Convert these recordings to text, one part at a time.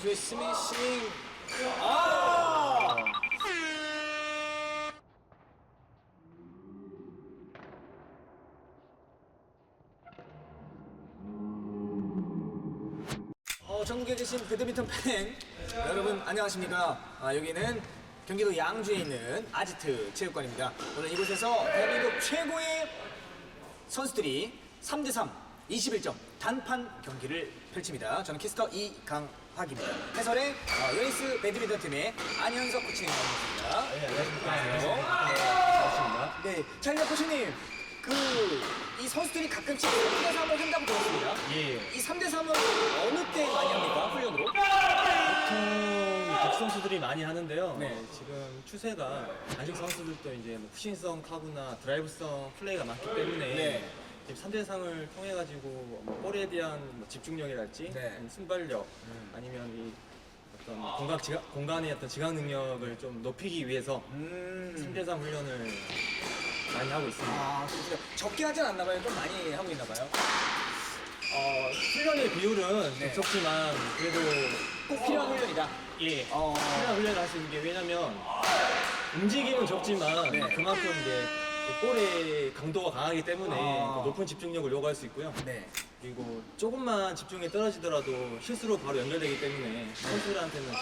선수의 스매싱. 아! 어, 전국에 계신 배드민턴 팬 여러분 안녕하십니까? 아, 여기는 경기도 양주에 있는 아지트 체육관입니다. 오늘 이곳에서 대한민국 최고의 선수들이 3대3 21점 단판 경기를 펼칩니다. 저는 키스터 이강학입니다. 해설의 어, 유니스 배드민턴 팀의 안현석 코치님 나오셨습니다. 네, 안녕하십니까. 안녕하세요. 반갑습니다. 네, 자 이제 코치님 그 이 선수들이 가끔씩 3대 3을 한다고 들었습니다. 예. 이 3대 3은 어느 때 많이 합니까? 훈련으로? 보통 각 선수들이 많이 하는데요. 네. 어, 지금 추세가 단식 선수들도 이제 뭐 푸신성 카브나 드라이브성 플레이가 많기 때문에 네. 지금 3대 3을 통해 가지고 뭐 볼에 대한 뭐 집중력이랄지 네. 아니면 순발력 아니면 이 어떤 공간 지각, 공간의 어떤 지각 능력을 좀 높이기 위해서 음. 3대 3 훈련을 많이 하고 있습니다. 아, 그렇군요. 적게 하진 않나 봐요. 좀 많이 하고 있나 봐요. 어, 훈련의 비율은 네. 적지만 그래도 꼭 필요한 훈련이다. 예. 어. 필요한 훈련을 할 수 있는 게 왜냐면 움직임은 적지만 네. 그만큼 이제 그 볼의 강도가 강하기 때문에 아. 그 높은 집중력을 요구할 수 있고요. 네. 그리고 조금만 집중이 떨어지더라도 실수로 바로 연결되기 때문에 선수들한테는 좀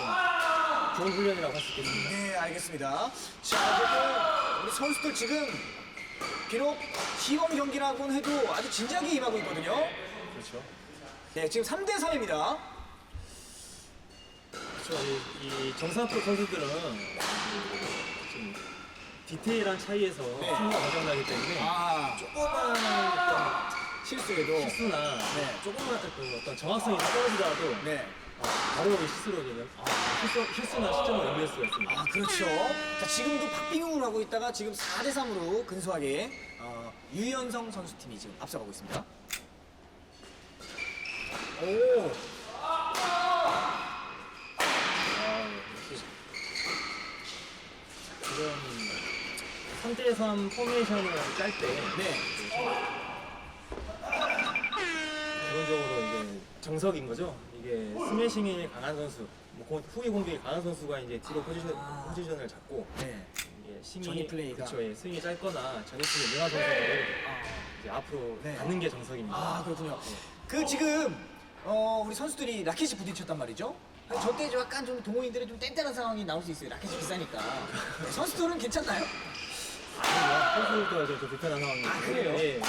좋은 훈련이라고 할 수 있겠습니다. 네, 알겠습니다. 자, 어쨌든 우리 선수들 지금 비록 시범 경기라고는 해도 아주 진지하게 임하고 있거든요. 그렇죠. 네, 지금 3대 3입니다. 그렇죠. 이, 이 정상급 선수들은 좀 디테일한 차이에서 네. 승부가 가져나기 때문에 아, 조그만 어떤 실수에도 실수나 네. 조금만 그 어떤 정확성이 떨어지더라도 네. 어, 바로 이 실수로 되면 실수, 실수나 실점을 연결할 수가 있습니다. 아, 그렇죠. 자, 지금도 박빙으로 하고 있다가 지금 4대 3으로 근소하게 어, 유연성 선수팀이 지금 앞서가고 있습니다. 오, 아, 역시 지금 3대3 포메이션을 짤때 네. 기본적으로 이제 정석인 거죠. 이게 스매싱이 강한 선수, 뭐 고- 후위 공격이 강한 선수가 이제 뒤로 포지션, 아. 포지션을 잡고 네. 이게 스윙이 전위 플레이가. 그쵸, 예, 스윙이 짧거나 전위스윙이 능한 선수들을 아. 이제 앞으로 네. 가는 게 정석입니다. 아 그렇군요. 그 지금 어, 우리 선수들이 라켓이 부딪혔단 말이죠. 저 때 약간 좀 동호인들의 좀 땡땡한 상황이 나올 수 있어요. 라켓이 비싸니까. 네, 선수들은 괜찮나요? 선수도 이제 좀 불편한 상황이에요. 아, 그래요? 예.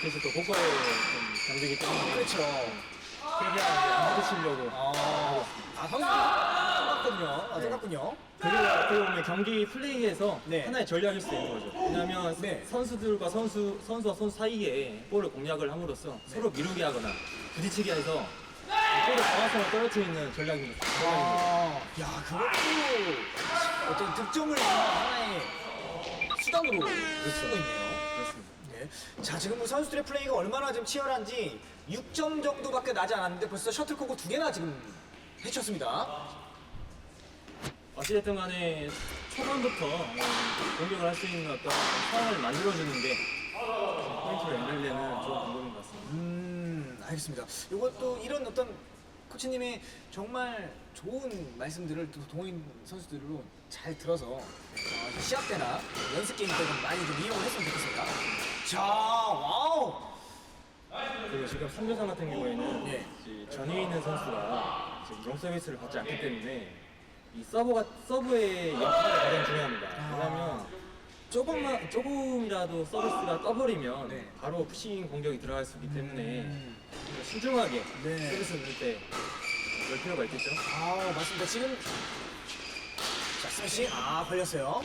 그래서 또 고가의 좀 경기이기 때문에 그렇죠. 최대한 안 부딪히려고 아, 아 선수들 똑같군요. 아, 똑같군요. 그게 어떻게 보면 경기 플레이에서 네. 하나의 전략일 수 있는 거죠. 왜냐하면 네. 선수들과 선수, 선수와 선수 사이에 볼을 공략을 함으로써 네. 서로 미루게 하거나 부딪히게 해서 볼의 정확성을 떨어뜨리는 전략입니다. 아, 야 그것도 어떤 득점을 위한 하나의 수단으로 쓰고 있네요. 그렇습니다. 네. 자 지금 뭐 선수들의 플레이가 얼마나 지금 치열한지 6점 정도밖에 나지 않았는데 벌써 셔틀코크 두 개나 지금 해쳤습니다. 어찌됐든 간에 초반부터 공격을 할 수 있는 어떤 상황을 만들어주는 게 포인트로 연결되는 좋은 방법인 것 같습니다. 음, 알겠습니다. 이것도 이런 어떤 코치님의 정말 좋은 말씀들을 또 동호인 선수들로 잘 들어서 어, 시합 때나 연습 게임 때좀 많이 좀 이용을 했으면 좋겠습니다. 자, 와우! 그리고 지금 3대상 같은 경우에는 예. 이 전위에 있는 선수가 지금 롱 서비스를 받지 않기 때문에 이 서브가 서브의 역할이 가장 중요합니다. 왜냐하면 조금만 조금이라도 서비스가 떠버리면 네. 바로 푸싱 공격이 들어갈 수 있기 때문에 음. 신중하게 네. 서비스를 넣을 때열 필요가 있겠죠. 아, 맞습니다. 지금 자, 스매싱 아, 걸렸어요.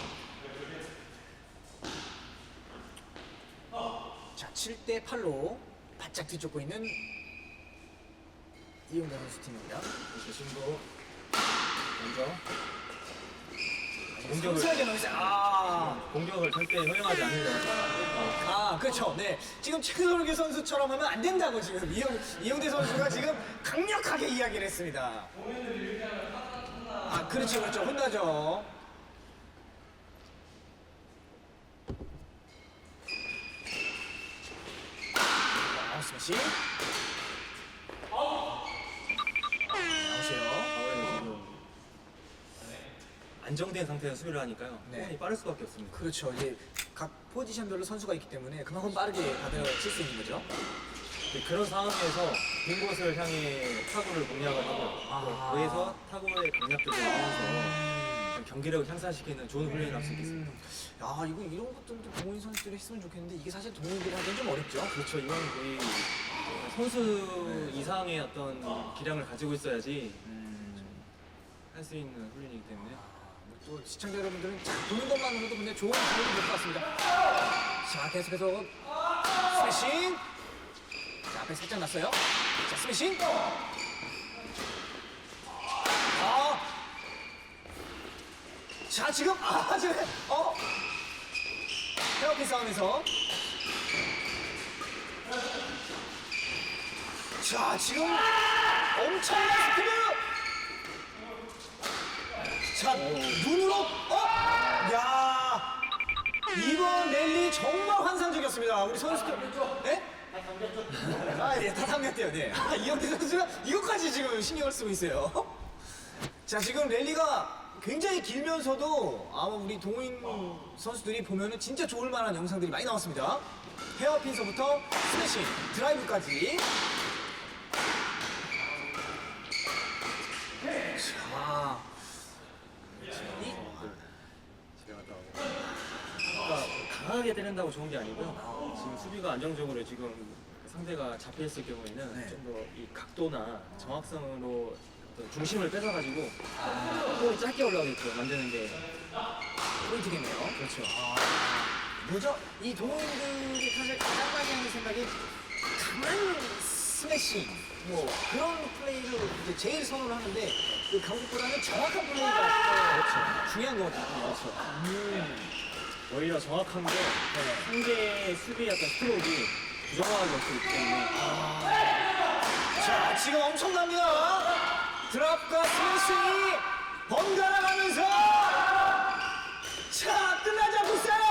자, 7대 8로 바짝 뒤쫓고 있는 이용대 선수 팀입니다. 조심도 먼저 공격을 섬세하게 넣으세요. 아, 공격을 절대 허용하지 어, 아, 그렇죠. 네. 지금 최근솔기 선수처럼 하면 안 된다고 지금 이용, 이용대 선수가 지금 강력하게 이야기를 했습니다. 아, 그렇죠, 그렇죠. 혼나죠. 자, 스매시. 안정된 상태에서 수비를 하니까요. 네. 네. 빠를 수밖에 없습니다. 그렇죠. 이제 각 포지션별로 선수가 있기 때문에 그만큼 빠르게 받아칠 수 있는 거죠. 네, 그런 상황에서 빈 곳을 향해 타구를 공략을 하고 아. 거기서 타구의 공략도 좀 하면서 경기력을 향상시키는 좋은 훈련을 할 수 있겠습니다. 음, 야 이거 이런 것들도 동호인 선수들이 했으면 좋겠는데 이게 사실 동호인들한테는 좀 어렵죠. 그렇죠. 이건 거의 선수 이상의 어떤 기량을 가지고 있어야지 음, 할수 있는 훈련이기 때문에 뭐 또 시청자 여러분들은 자, 보는 것만으로도 근데 좋은 기분이 될것 같습니다. 자 계속해서 스매싱. 자 앞에 살짝 났어요. 자 스매싱. 아. 자 지금 아 지금 어 헤어핀 싸움에서 자 지금 엄청난 스피드 자 눈으로 어? 야 이번 랠리 정말 환상적이었습니다. 우리 선수들 네? 아 예다 담겼대요 네. 아, 이영태 선수가 이것까지 지금 신경을 쓰고 있어요. 자 지금 랠리가 굉장히 길면서도 아마 우리 동호인 선수들이 보면은 진짜 좋을 만한 영상들이 많이 나왔습니다. 헤어핀서부터 스매싱 드라이브까지. 자 이- 집에 갔다 오고 그러니까 강하게 때린다고 좋은 게 아니고요. 지금 수비가 안정적으로 지금 상대가 잡혀 있을 경우에는 네. 좀 더 이 각도나 정확성으로 어떤 중심을 뺏어가지고 볼이 짧게 올라오게끔 만드는 게 포인트겠네요. 그렇죠. 뭐죠? 이 동호인들이 사실 가장 많이 하는 생각이 강한 스매싱 뭐 그런 플레이를 이제 제일 선호를 하는데 그 강국보다는 정확한 플레이가 더 중요한 것 같아요. 그렇죠. 음. 오히려 정확한 게 상대의 수비 약간 스트로크가 부정하게 없기 때문에 자 지금 엄청납니다. 드랍과 스매싱이 번갈아 가면서 자 끝나지 않고 있어요.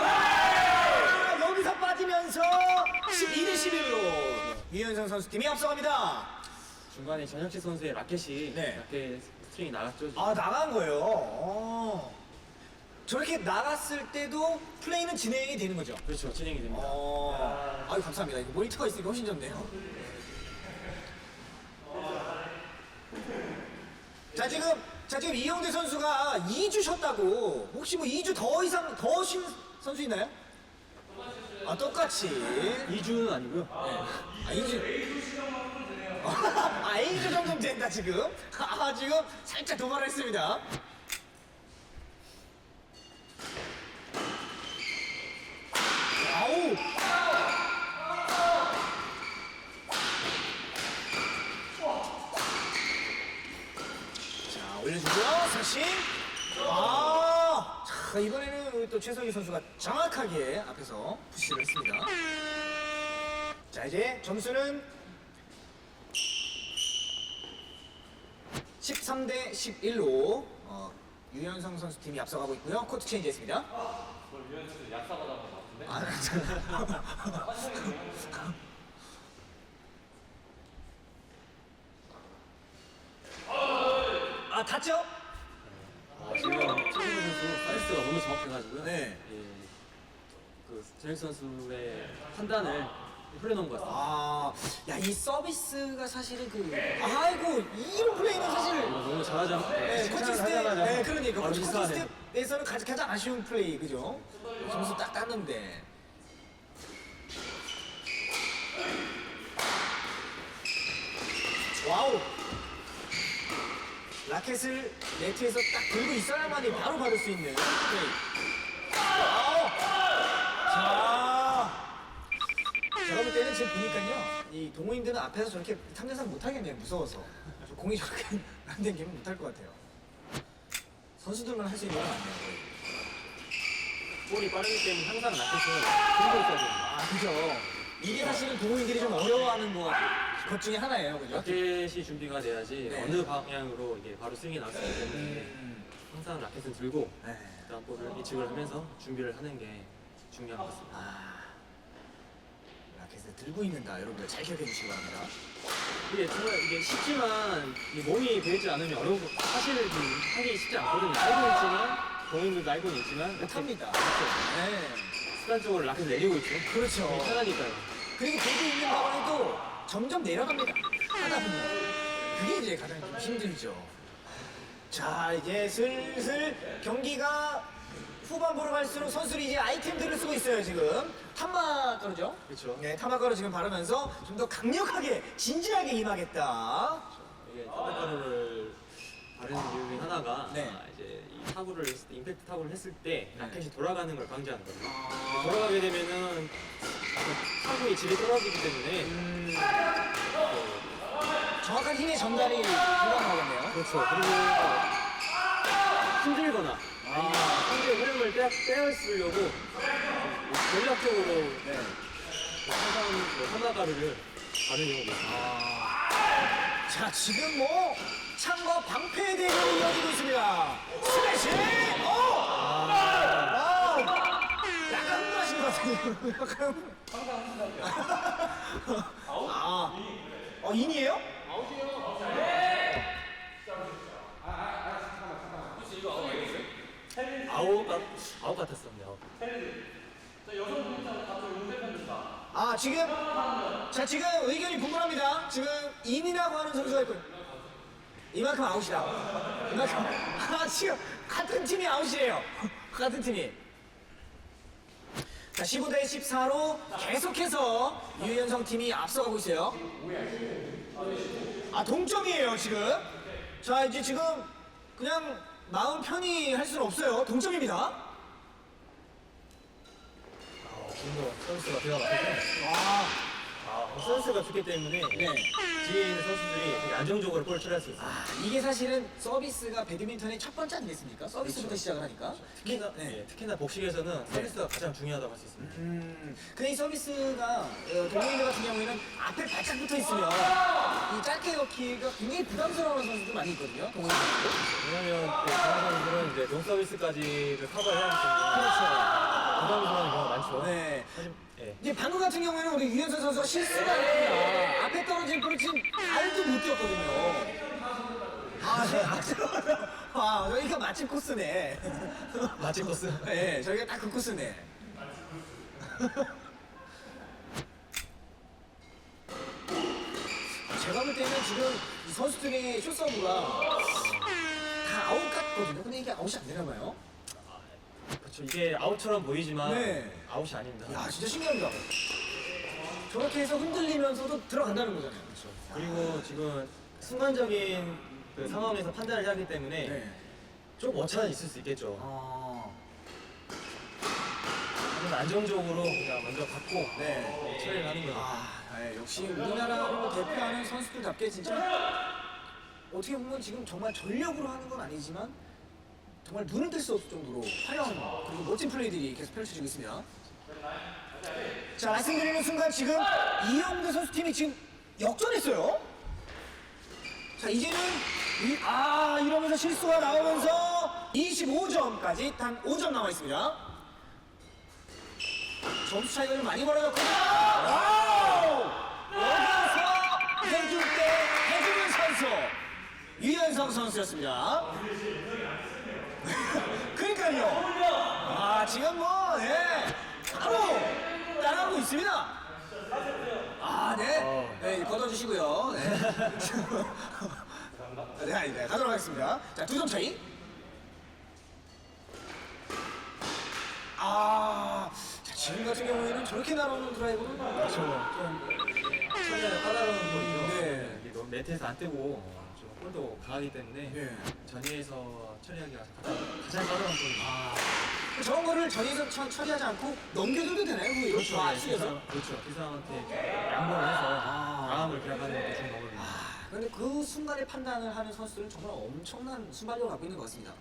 아, 여기서 빠지면서 12대 11로 유현성 선수 팀이 앞서갑니다. 중간에 전혁치 선수의 라켓이 네. 라켓 스트링이 나갔죠. 아 나간 거예요. 어. 저렇게 나갔을 때도 플레이는 진행이 되는 거죠. 그렇죠. 진행이 됩니다. 어. 아유 감사합니다. 이거 모니터가 있으니까 훨씬 좋네요. 자 지금 자 지금 이영대 선수가 2주 쉬었다고 혹시 뭐 2주 더 이상 더 쉰 선수 있나요? 아 똑같이 2주는 아니고요. 아 2주 아 2주 정도 된다 지금? 아 지금 살짝 도발을 했습니다. 아우! 자 올려주고요 사신 아 자, 이번에는 우리 또 최성희 선수가 정확하게 앞에서 푸시를 했습니다. 자 이제 점수는 13대 11로 어, 유현성 선수 팀이 앞서가고 있고요 코트 체인지 했습니다 아, 아 탔죠? 아, 지금 최진우 선수 사이스가 너무 정확해가지고요. 네. 예, 그 전혁 선수의 판단을 흘려놓은 것 같습니다. 아, 야, 이 서비스가 사실은 그, 아이고, 이런 플레이는 사실, 이거 너무 잘하지 않고 네, 칭찬을 코칭 스텝, 네, 그러니까, 코칭. 스텝에서는 가장, 가장 아쉬운 플레이, 그죠? 점수 딱 땄는데. 와우! 라켓을 네트에서 딱 들고 있어야만이 바로 받을 수 있는 플레이. 와우! 자, 제가 볼 때는 지금 보니까요, 이 동호인들은 앞에서 저렇게 탐내상 못하겠네요, 무서워서. 저 공이 저렇게 안 댕기면 못할 것 같아요. 선수들만 할 수 있는 건 아니에요. 볼이 빠르기 때문에 항상 라켓을 들고 있어야 됩니다. 아, 그죠. 이게 사실은 동호인들이 좀 어려워하는 것, 것 중에 하나예요, 그죠? 라켓이 준비가 돼야지 네. 어느 방향으로 이게 바로 스윙이 나올 수 있기 때문에 음, 항상 라켓을 들고 네. 그다음 볼을 예측을 하면서 준비를 하는 게 중요한 것 같습니다. 아, 라켓을 들고 있는다. 여러분들 잘 기억해 주시기 바랍니다. 이게 정말 이게 쉽지만 이 몸이 배우지 않으면 어려운 거 사실은 좀 하기 쉽지 않거든요. 알고 있지만 본인들도 알고는 있지만 못합니다. 네. 습관적으로 라켓을 내리고 있죠. 그렇죠. 이게 편하니까요. 그리고 보고 있는 동안에도 점점 내려갑니다. 하다 보면. 그게 이제 가장 좀 힘들죠. 자, 이제 슬슬 경기가 후반부로 갈수록 선수들이 이제 아이템들을 쓰고 있어요, 지금. 탄마 가루죠? 그렇죠. 네, 탄마 가루 지금 바르면서 좀 더 강력하게, 진지하게 임하겠다. 이게 타박가루를 바르는 이유 중에 하나가 네. 아, 이제 이 타구를 했을 때 임팩트 타구를 했을 때 네. 라켓이 돌아가는 걸 방지하는 거예요. 아, 돌아가게 되면은 그 타구의 질이 떨어지기 때문에 음, 정확한 힘의 전달이 불가능하겠네요. 그렇죠. 그리고 힘들거나 상대의 흐름을 빼, 빼앗으려고 좀 전략적으로 네. 항상 뭐 하나가루를 바르는 경우가 있습니다. 자, 지금 뭐 창과 방패의 대결이 이어지고 있습니다. 스매시! 오! 아! 약간 흥분하신 것 같아요. 약간 흥분. 아, 어, 인이에요? 아웃 같 아웃 같았습니다. 아웃. 아, 지금, 자, 지금 의견이 분분합니다. 지금 인이라고 하는 선수가 있고요. 이만큼 아웃이다. 이만큼. 아, 지금 같은 팀이 아웃이에요. 같은 팀이. 자, 15 대 14로 계속해서 유현성 팀이 앞서가고 있어요. 아, 동점이에요, 지금. 자, 이제 지금 그냥 마음 편히 할 수는 없어요. 동점입니다. 지금도 선수가 맞고 아, 아, 선수가 좋기 때문에 네. 뒤에 있는 선수들이 되게 안정적으로 볼을 처리할 수 있어요. 아, 이게 사실은 서비스가 배드민턴의 첫 번째 아니겠습니까? 서비스부터 시작을 하니까. 특히나 네. 네, 특히나 복식에서는 서비스가 가장 중요하다고 할 수 있습니다. 음, 근데 이 서비스가 어, 동호인들 같은 경우에는 앞에 바짝 붙어 있으면 이 짧게 넣기가 굉장히 부담스러운 선수도 많이 있거든요. 동호인들. 왜냐면 그 다른 선수들은 이제 논 서비스까지를 커버해야 하기 때문에 그렇죠. 부담스러운 경우가 많죠. 네. 하지만 예. 이제 방금 같은 경우에는 우리 유현선 선수가 실수가 아니라 앞에 떨어진 볼을 지금 알도 못 뛰었거든요. 아, 네. 아, 들어가서. 아, 여기가 맛집 코스네. 마치 코스. 네, 저희가 딱 그 코스네. 제가 볼 때는 지금 이 선수들의 쇼서브가 다 아웃 같거든요. 근데 이게 아웃이 안 되나 봐요. 그렇죠. 이게 아웃처럼 보이지만 네. 아웃이 아닙니다. 야, 진짜 신기합니다. 저렇게 해서 흔들리면서도 들어간다는 거잖아요. 그렇죠. 그리고 지금 순간적인 그 상황에서 판단을 해야 하기 때문에 네. 좀 오차는 있을 수 있겠죠. 아, 하지만 안정적으로 그냥 먼저 받고 네. 처리를 하는 거죠. 아, 네, 역시 우리나라를 대표하는 선수들답게 진짜 어떻게 보면 지금 정말 전력으로 하는 건 아니지만 정말 눈을 뗄수 없을 정도로 화려한 그리고 멋진 플레이들이 계속 펼쳐지고 있습니다. 자, 말씀드리는 순간 지금 이영대 선수 팀이 지금 역전했어요. 자, 이제는 이, 아 이러면서 실수가 나오면서 25점까지 단 5점 남아 있습니다. 점수 차이가 좀 많이 벌어졌거든요. 와우! 여기서 해줄 때 해주는 선수 유현성 선수였습니다. 그러니까요. 아 지금 뭐 예, 바로 따라하고 있습니다. 아 네, 네 걷어주시고요. 네. 네, 네, 가도록 하겠습니다. 자, 두 점 차이. 아, 자, 지금 같은 경우에는 저렇게 날아오는 드라이브는 그렇죠. 좀, 처리하는 까다로운. 네. 이게 너무 네트에서 안 뜨고 어, 좀 볼도 강하기 때문에 네. 전위에서 처리하기가 가장, 가장 까다로운 볼입니다. 아, 저런 거를 전에서 처, 처리하지 않고 넘겨줘도 되나요? 그 이렇게 아, 네, 숙여서? 기사- 그렇죠. 기사한테 양보를 해서 아. 강함을 기약하는 것도 중요하거든요. 아, 근데 그 순간에 판단을 하는 선수들은 정말 엄청난 순발력을 갖고 있는 것 같습니다.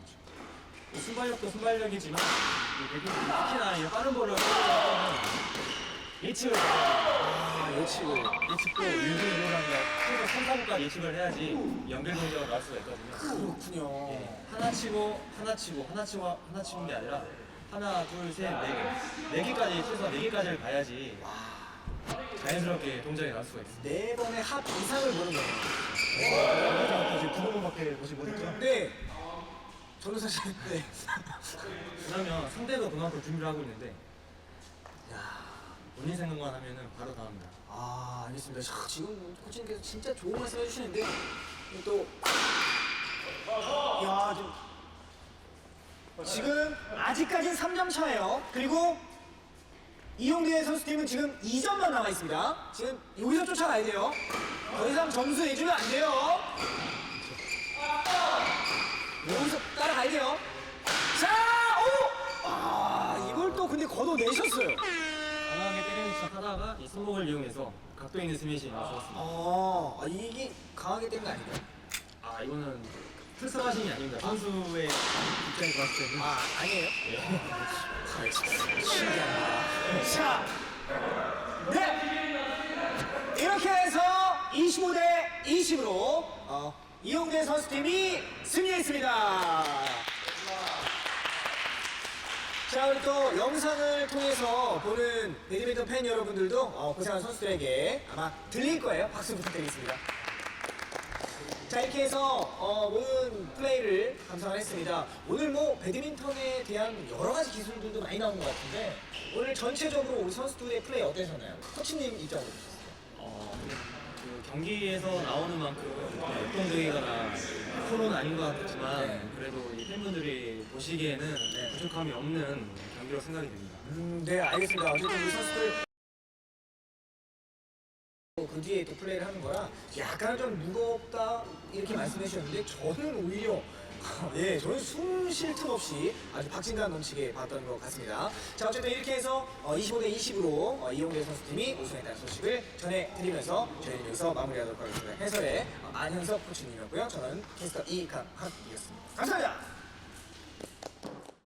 이 순발력도 순발력이지만 이 백인 특히나 이 빠른 볼을 예측을 아, 예측을. 예측도 게 최소 3, 4부까지 예측을 해야지 연결 동작을 나올 수가 있거든요. 그렇군요. 예, 하나 치고 하나 치고 하나 치고 하나 치는 게 아니라 하나 둘셋네 개. 네 개까지 최소 네 개까지를 가야지 자연스럽게 동작이 나올 수가 있습니다. 네 번의 합 이상을 보는 거예요. 여기서 이제 두 번밖에 보지 못했죠. 네. 저는 사실 네. 그러면 상대도 그만큼 준비를 하고 있는데 본인 생각만 하면은 바로 당합니다. 아 알겠습니다. 자, 지금 코치님께서 진짜 좋은 말씀 해주시는데 또 야, 지금 지금 아직까지는 3점 차예요. 그리고 이용대 선수팀은 지금 2점만 남아 있습니다. 지금 여기서 쫓아가야 돼요. 더 이상 점수 내주면 안 돼요. 돼요. 자, 오! 아, 이걸 또 근데 걷어내셨어요. 강하게 때리는 척 하다가 이 손목을 이용해서 각도 있는 스매싱이 좋았습니다. 아, 아, 이게 강하게 된거 아닌가요? 아 이거는 풀스마싱이 아닙니다. 선수의 입장에서 봤을 때는 아, 아니에요? 신기합니다. 자, 네! 이렇게 해서 25대 20으로 어, 이용대 선수팀이 승리했습니다. 자, 우리 또 영상을 통해서 보는 배드민턴 팬 여러분들도 어, 고생한 선수들에게 아마 들릴 거예요. 박수 부탁드리겠습니다. 자 이렇게 해서 어, 모든 플레이를 감상을 했습니다. 오늘 뭐 배드민턴에 대한 여러 가지 기술들도 많이 나온 것 같은데 오늘 전체적으로 우리 선수들의 플레이 어떠셨나요? 코치님 입장으로 보셨어요. 어, 그 경기에서 나오는 만큼 역동적이거나 프로는 아닌 것 같지만 네. 그래도 이 팬분들이 보시기에는 부족함이 없는 경기로 생각이 됩니다. 음, 네 알겠습니다. 어쨌든 우리 선수들 그 뒤에 또 플레이를 하는 거라 약간 좀 무겁다 이렇게 말씀해 주셨는데 저는 오히려 예, 저는 숨 쉴 틈 없이 아주 박진감 넘치게 봤던 것 같습니다. 자, 어쨌든 이렇게 해서 25대 20으로 이용대 선수팀이 우승했다는 소식을 전해드리면서 저희는 여기서 마무리하도록 하겠습니다. 해설의 어, 안현석 코치님이었고요. 저는 캐스터 이강학이었습니다. 감사합니다.